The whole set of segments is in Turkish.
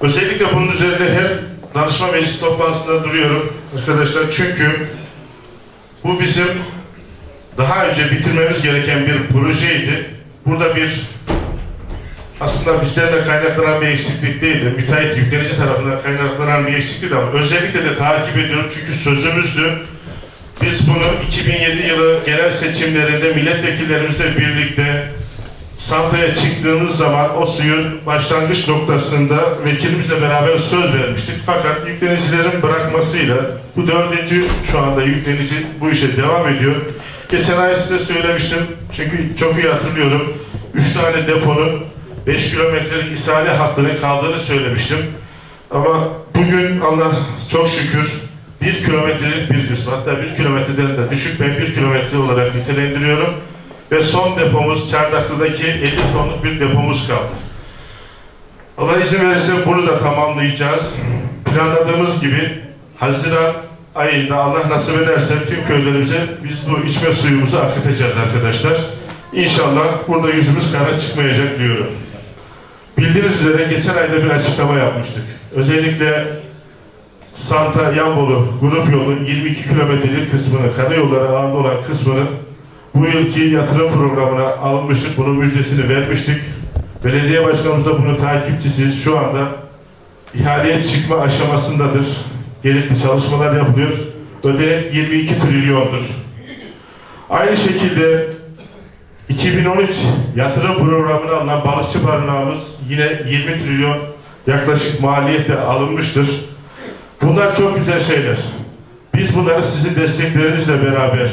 Özellikle bunun üzerinde her danışma meclis toplantısında duruyorum arkadaşlar. Çünkü bu bizim daha önce bitirmemiz gereken bir projeydi. Burada bir aslında bizden de kaynaklanan bir eksiklik değildi. Müteahhit yüklenici tarafından kaynaklanan bir eksiklikti ama özellikle de takip ediyorum çünkü sözümüzdü. Biz bunu 2007 yılı genel seçimlerinde milletvekillerimizle birlikte Santa'ya çıktığımız zaman o suyun başlangıç noktasında vekilimizle beraber söz vermiştik. Fakat yüklenicilerin bırakmasıyla bu dördüncü şu anda yüklenici bu işe devam ediyor. Geçen ay size söylemiştim çünkü çok iyi hatırlıyorum. Üç tane deponun 5 kilometrelik ishale hattının kaldığını söylemiştim. Ama bugün Allah çok şükür bir kilometrelik bir kısmı hatta bir kilometreden de düşük ben bir kilometre olarak nitelendiriyorum. Ve son depomuz Çardaklı'daki 50 tonluk bir depomuz kaldı. Allah izin verirse bunu da tamamlayacağız. Planladığımız gibi Haziran ayında Allah nasip ederse tüm köylerimize biz bu içme suyumuzu akıtacağız arkadaşlar. İnşallah burada yüzümüz kara çıkmayacak diyorum. Bildiğiniz üzere geçen ayda bir açıklama yapmıştık. Özellikle Santa Yanbolu grup yolunun 22 kilometrelik kısmını, karayolları ağında olan kısmını bu yılki yatırım programına alınmıştık. Bunun müjdesini vermiştik. Belediye başkanımız da bunun takipçisiyiz. Şu anda ihaleye çıkma aşamasındadır. Gerekli çalışmalar yapılıyor. Ödenek 22 trilyondur. Aynı şekilde 2013 yatırım programına alınan balıkçı barınağımız yine 20 trilyon yaklaşık maliyetle alınmıştır. Bunlar çok güzel şeyler. Biz bunları sizin desteklerinizle beraber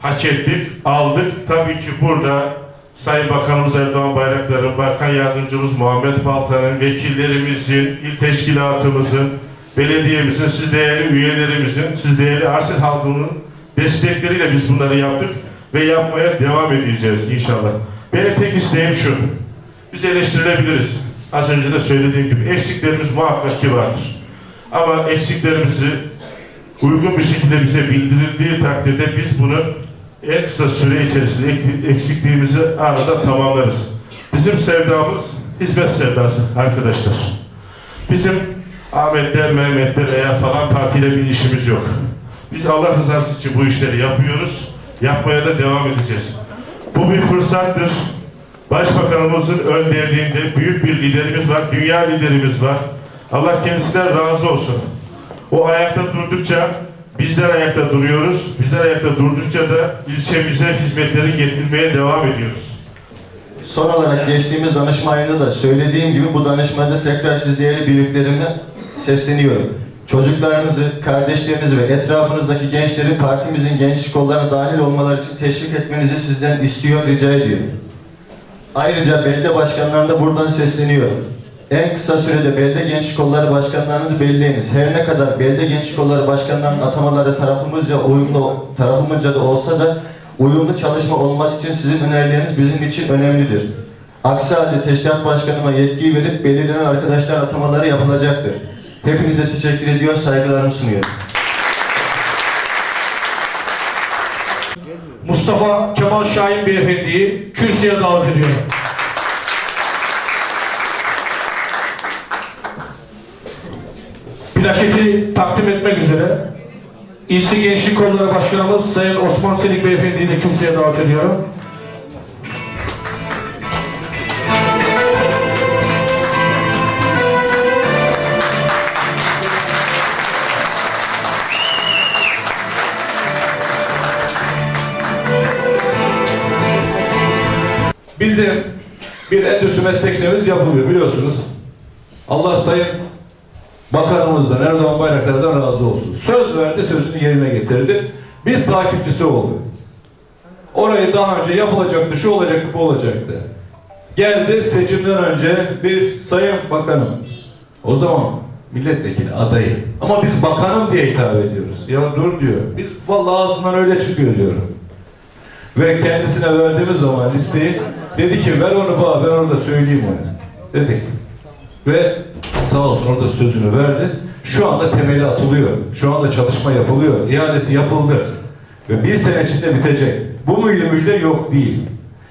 hak ettik, aldık. Tabii ki burada Sayın Bakanımız Erdoğan Bayraktar'ın, Bakan Yardımcımız Muhammed Baltan'ın, vekillerimizin, il teşkilatımızın, belediyemizin, siz değerli üyelerimizin, siz değerli Arsil halkının destekleriyle biz bunları yaptık ve yapmaya devam edeceğiz inşallah. Benim tek isteğim şu, biz eleştirilebiliriz. Az önce de söylediğim gibi eksiklerimiz muhakkak ki vardır. Ama eksiklerimizi uygun bir şekilde bize bildirildiği takdirde biz bunu en kısa süre içerisinde ek- eksikliğimizi anında tamamlarız. Bizim sevdamız hizmet sevdası arkadaşlar. Bizim Ahmetler, Mehmetler veya falan partiyle bir işimiz yok. Biz Allah rızası için bu işleri yapıyoruz. Yapmaya da devam edeceğiz. Bu bir fırsattır. Başbakanımızın önderliğinde büyük bir liderimiz var, dünya liderimiz var. Allah kendisinden razı olsun. O ayakta durdukça bizler ayakta duruyoruz. Bizler ayakta durdukça da ilçemize hizmetleri getirmeye devam ediyoruz. Son olarak geçtiğimiz danışma ayında da söylediğim gibi bu danışmada tekrar siz değerli büyüklerimle sesleniyorum. Çocuklarınızı, kardeşlerinizi ve etrafınızdaki gençleri partimizin gençlik kollarına dahil olmaları için teşvik etmenizi sizden istiyor, rica ediyorum. Ayrıca belediye başkanlarına buradan sesleniyorum. En kısa sürede belediye gençlik kolları başkanlarınızı belirleyiniz. Her ne kadar belediye gençlik kolları başkanlarının atamaları tarafımızca uyumlu, tarafımızca da olsa da uyumlu çalışma olması için sizin önerileriniz bizim için önemlidir. Aksi halde teşkilat başkanıma yetkiyi verip belirlenen arkadaşlar atamaları yapılacaktır. Hepinize teşekkür ediyor, saygılarımı sunuyorum. Mustafa Kemal Şahin Beyefendi'yi kürsüye davet ediyorum. Plaketi takdim etmek üzere İlçe Gençlik Kolları Başkanımız Sayın Osman Selik Beyefendi'yi de kürsüye davet ediyorum. Bizim bir endüstri meslek yapılıyor biliyorsunuz. Allah Sayın Bakanımızdan Erdoğan Bayraktar'dan razı olsun. Söz verdi, sözünü yerine getirdi. Biz takipçisi olduk. Orayı daha önce yapılacaktı, şu olacaktı, bu olacaktı. Geldi seçimden önce biz Sayın Bakanım, o zaman milletvekili adayı. Ama biz bakanım diye hitap ediyoruz. Ya dur diyor. Biz vallahi ağzından öyle çıkıyor diyorum. Ve kendisine verdiğimiz zaman listeyi dedi ki ver onu bana ben orada söyleyeyim onu. Dedik. Ve sağ olsun orada sözünü verdi. Şu anda temeli atılıyor. Şu anda çalışma yapılıyor. İhalesi yapıldı. Ve bir sene içinde bitecek. Bu muydu müjde? Yok değil.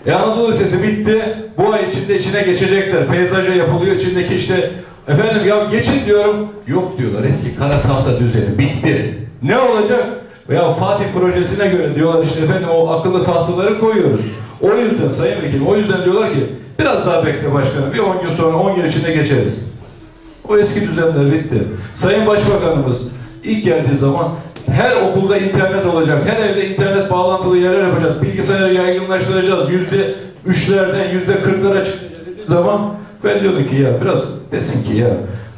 E Anadolu Lisesi bitti. Bu ay içinde içine geçecekler. Peyzaja yapılıyor. İçindeki işte Efendim ya geçin diyorum. Yok diyorlar eski kara tahta düzeni bitti. Ne olacak? Veya Fatih projesine göre diyorlar işte efendim o akıllı tahtaları koyuyoruz. O yüzden Sayın Vekilim o yüzden diyorlar ki biraz daha bekle başkanım. Bir 10 gün sonra 10 gün içinde geçeriz. O eski düzenler bitti. Sayın Başbakanımız ilk geldiği zaman her okulda internet olacak, her evde internet bağlantılı yerler yapacağız, bilgisayarı yaygınlaştıracağız, yüzde üçlerden yüzde kırklara çıkacağız zaman ben diyordum ki ya biraz desin ki ya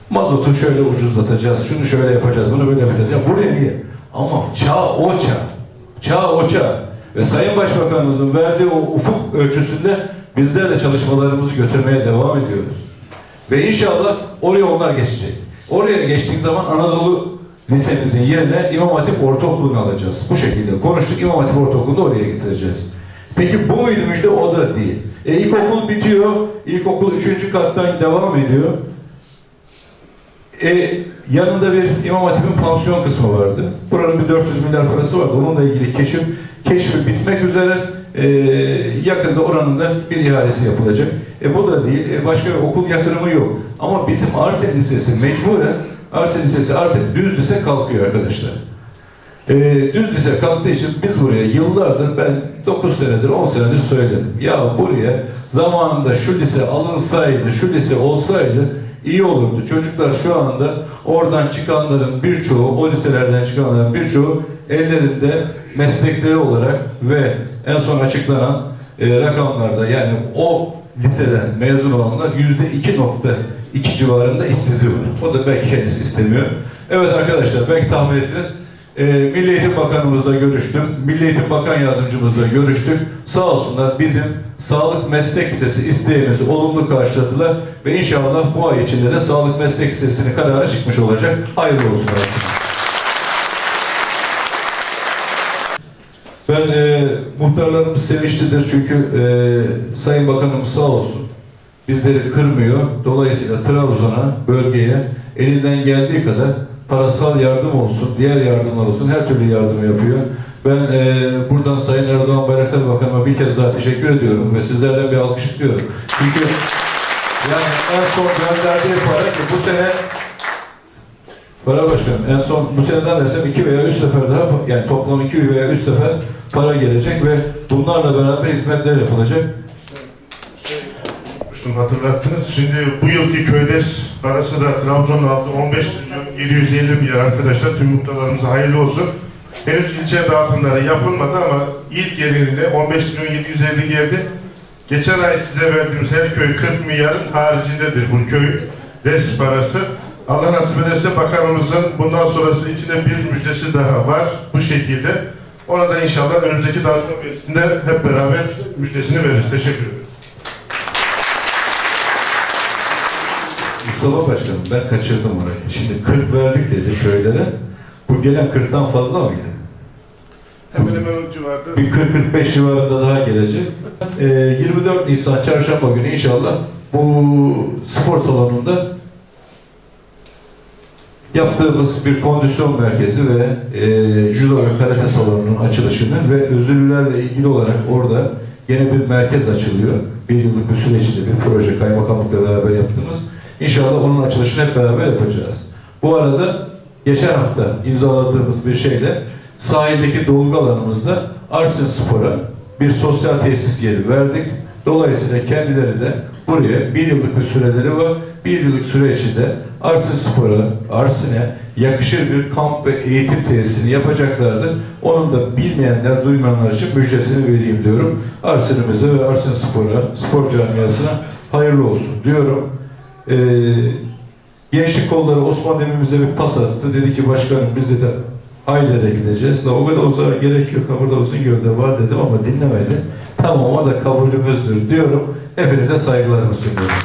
mazotu şöyle ucuzlatacağız, şunu şöyle yapacağız, bunu böyle yapacağız. Ya buraya niye? Ama çağ o çağ. Çağ o çağ. Ve Sayın Başbakanımızın verdiği o ufuk ölçüsünde bizler de çalışmalarımızı götürmeye devam ediyoruz. Ve inşallah oraya onlar geçecek. Oraya geçtiği zaman Anadolu Lisemizin yerine İmam Hatip Ortaokulu'nu alacağız. Bu şekilde konuştuk. İmam Hatip Ortaokulu'nu oraya getireceğiz. Peki bu muydu müjde? O da değil. E, ilkokul bitiyor. İlkokul 3. kattan devam ediyor. E, yanında bir İmam Hatip'in pansiyon kısmı vardı. Buranın bir 400 milyar parası vardı. Onunla ilgili keşif, keşfi bitmek üzere. E, yakında oranın da bir ihalesi yapılacak. E, bu da değil. E, başka okul yatırımı yok. Ama bizim Arsen Lisesi mecburen Arsen Lisesi artık düz lise kalkıyor arkadaşlar. E, düz lise kalktığı için biz buraya yıllardır ben 9 senedir 10 senedir söyledim. Ya buraya zamanında şu lise alınsaydı, şu lise olsaydı iyi olurdu. Çocuklar şu anda oradan çıkanların birçoğu, o liselerden çıkanların birçoğu ellerinde meslekleri olarak ve en son açıklanan e, rakamlarda yani o liseden mezun olanlar yüzde iki nokta iki civarında işsizliği var. O da belki kendisi istemiyor. Evet arkadaşlar belki tahmin ettiniz. E, Milli Eğitim Bakanımızla görüştüm. Milli Eğitim Bakan Yardımcımızla görüştük. Sağ olsunlar bizim Sağlık Meslek Lisesi isteğimizi olumlu karşıladılar ve inşallah bu ay içinde de Sağlık Meslek Lisesi'nin kararı çıkmış olacak. Hayırlı olsun. Ben e, muhtarlarımız sevinçlidir çünkü e, Sayın Bakanımız sağ olsun bizleri kırmıyor. Dolayısıyla Trabzon'a, bölgeye elinden geldiği kadar parasal yardım olsun, diğer yardımlar olsun her türlü yardım yapıyor. Ben e, buradan Sayın Erdoğan Bayraktar Bakanıma bir kez daha teşekkür ediyorum ve sizlerden bir alkış istiyorum. Çünkü yani en son gönderdiği para ki bu sene Para Başkanım en son bu sene zannedersem iki veya üç sefer daha yani toplam iki veya üç sefer para gelecek ve bunlarla beraber hizmetler yapılacak. Hatırlattınız. Şimdi bu yılki köydes parası da Trabzon'un aldı 15 milyon 750 milyar arkadaşlar. Tüm muhtarlarımıza hayırlı olsun. Henüz ilçe dağıtımları yapılmadı ama ilk gelirinde 15 milyon 750 geldi. Geçen ay size verdiğimiz her köy 40 milyarın haricindedir bu köy des parası. Allah nasip ederse bakanımızın bundan sonrası içinde bir müjdesi daha var bu şekilde. Ona da inşallah önümüzdeki dağıtma meclisinde hep beraber müjdesini veririz. Teşekkür ederim. Mustafa Başkanım ben kaçırdım orayı. Şimdi 40 verdik dedi köylere. Bu gelen 40'tan fazla mı geldi? Hemen hemen o civarda. Bir 40-45 civarında daha gelecek. Ee, 24 Nisan çarşamba günü inşallah bu spor salonunda yaptığımız bir kondisyon merkezi ve e, judo ve karate salonunun açılışını ve özürlülerle ilgili olarak orada yine bir merkez açılıyor. Bir yıllık bir süre içinde bir proje kaymakamlıkla beraber yaptığımız. İnşallah onun açılışını hep beraber yapacağız. Bu arada geçen hafta imzaladığımız bir şeyle sahildeki dolgu alanımızda Arsin Spor'a bir sosyal tesis yeri verdik. Dolayısıyla kendileri de buraya bir yıllık bir süreleri var. Bir yıllık süre içinde Arsin Spor'a, Arsin'e yakışır bir kamp ve eğitim tesisini yapacaklardır. Onun da bilmeyenler, duymayanlar için müjdesini vereyim diyorum. Arsin'imize ve Arsin Spor'a, spor camiasına hayırlı olsun diyorum. Ee, Gençlik kolları Osman Demir'imize bir pas attı. Dedi ki başkanım biz de Ayder'e gideceğiz. Da o kadar uzağa gerek yok. Burada uzun gövde var dedim ama dinlemedi. Tamam o da kabulümüzdür diyorum. Hepinize saygılarımı sunuyorum.